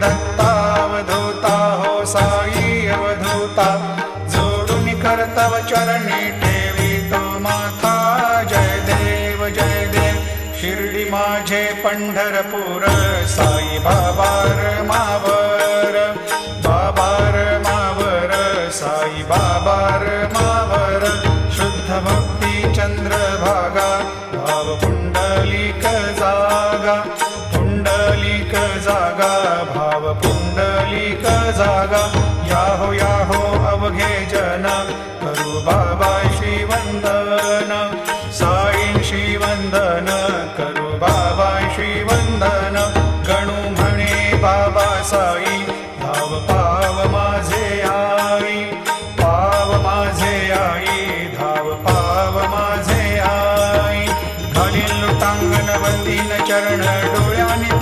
दत्ता अवधूता हो साई अवधूता जोडून करतव चरणी ठेवी तो माथा जय देव जय देव शिर्डी माझे पंढरपूर साई बाबार मावर बाबार मावर साई बाबार मावर. शुद्ध भक्ती चंद्रभागा भाव पुंडलिक जागा. जागा भाव पुंडलिक जागा. याहो याहो अवघे जना करू बाबा श्रीवंदन साईं श्रीवंदन. करू बाबा श्रीवंदन. गणू म्हणे बाबा साई भाव पाव माझे आई. पाव माझे आई धाव पाव माझे आई. घालील टांगन वंदीन चरण डोळ्याने